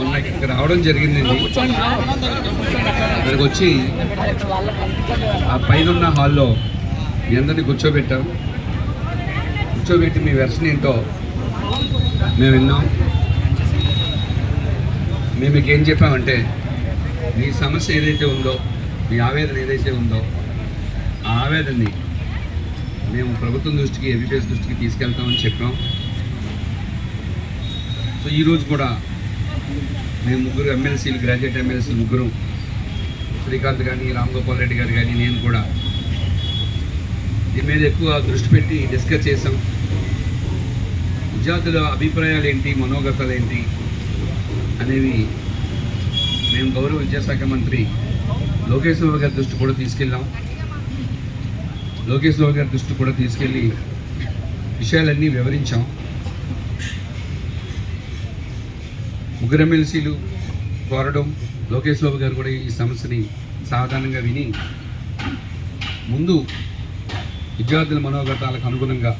మొన్న ఇక్కడ రావడం జరిగిందండి. ఇక్కడికి వచ్చి ఆ పైన ఉన్న హాల్లో మీ అందరినీ కూర్చోబెట్టాం. కూర్చోబెట్టి మీ వెర్షన్ ఏంటో మేము విన్నాం. మేము మీకు ఏం చెప్పామంటే మీ సమస్య ఏదైతే ఉందో మీ ఆవేదన ఏదైతే ఉందో ఆ ఆవేదనని మేము ప్రభుత్వం దృష్టికి ఎంపీఎస్ దృష్టికి తీసుకెళ్తామని చెప్పాం. సో ఈరోజు కూడా మేము ముగ్గురు ఎమ్మెల్సీలు గ్రాడ్యుయేట్ ఎమ్మెల్సీలు ముగ్గురు. శ్రీకాంత్ కానీ రామ్ గోపాల్ రెడ్డి గారు కానీ నేను కూడా. దీని మీద ఎక్కువ దృష్టి పెట్టి డిస్కస్ చేసాం విద్యార్థుల అభిప్రాయాలు ఏంటి మనోగతాలు ఏంటి అనేవి మేము గౌరవ విద్యాశాఖ మంత్రి లోకేష్ బాబు గారి దృష్టి కూడా తీసుకెళ్ళాం. లోకేష్ బాబు గారి దృష్టి కూడా తీసుకెళ్ళి విషయాలన్నీ వివరించాం. ముగ్గురు ఎమ్మెల్సీలు కోరడం లోకేష్ బాబు గారు కూడా ఈ సమస్యని సాధారణంగా విని ముందు విద్యార్థుల మనోగతాలకు అనుగుణంగా